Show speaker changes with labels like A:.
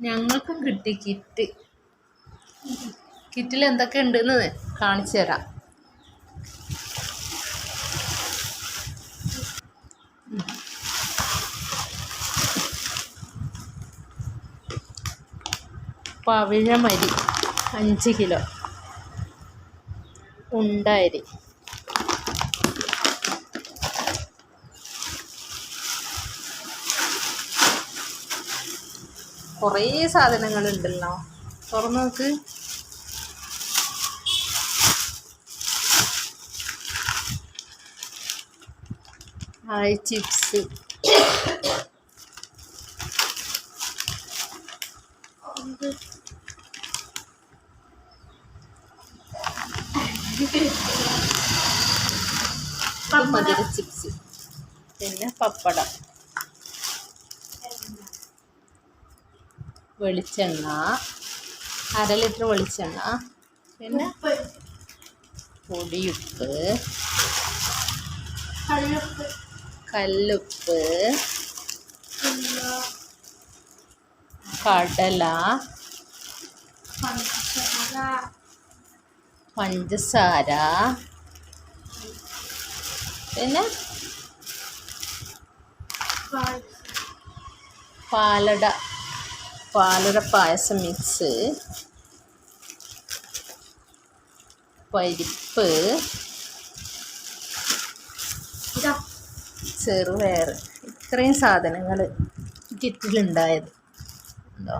A: ഞങ്ങൾക്കും കിട്ടി കിറ്റ് കിറ്റിൽ എന്തൊക്കെ ഉണ്ടെന്ന് കാണിച്ചു തരാം. പവിഴമരി അഞ്ച് കിലോ. ഉണ്ടരി. കുറേ സാധനങ്ങളുണ്ടല്ലോ. തുറന്ന് നോക്ക്. ഹായ് ചിപ്സ്. മധുര ചിപ്സ്. പിന്നെ പപ്പടം. വെളിച്ചെണ്ണ അര ലിറ്റർ വെളിച്ചെണ്ണ പിന്നെ പൊടിയുപ്പ് കല്ലുപ്പ് കടല പഞ്ചസാര പിന്നെ പാലട. പാലട പായസം മിക്സ് പരിപ്പ്. ചെറുപയർ. ഇത്രയും സാധനങ്ങൾ കിറ്റിലുണ്ടായത് ഉണ്ടോ